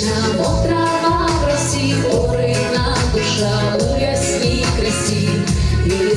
Ніжна, мов трава в росі, орина душа у ясній красі, і.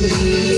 You.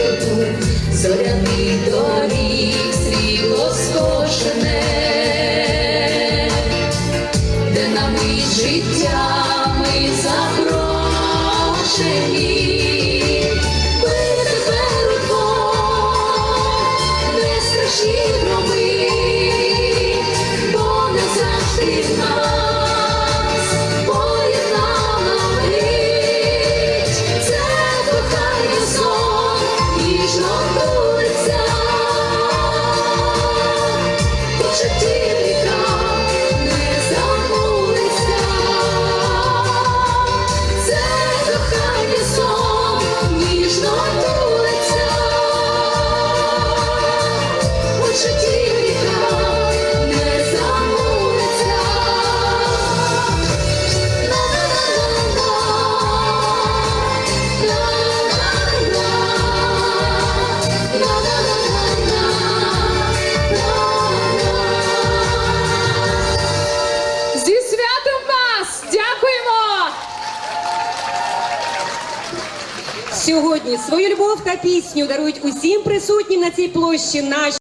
ніжно вулиця, по житті. Сьогодні свою любов та пісню дарують усім присутнім на цій площі наші.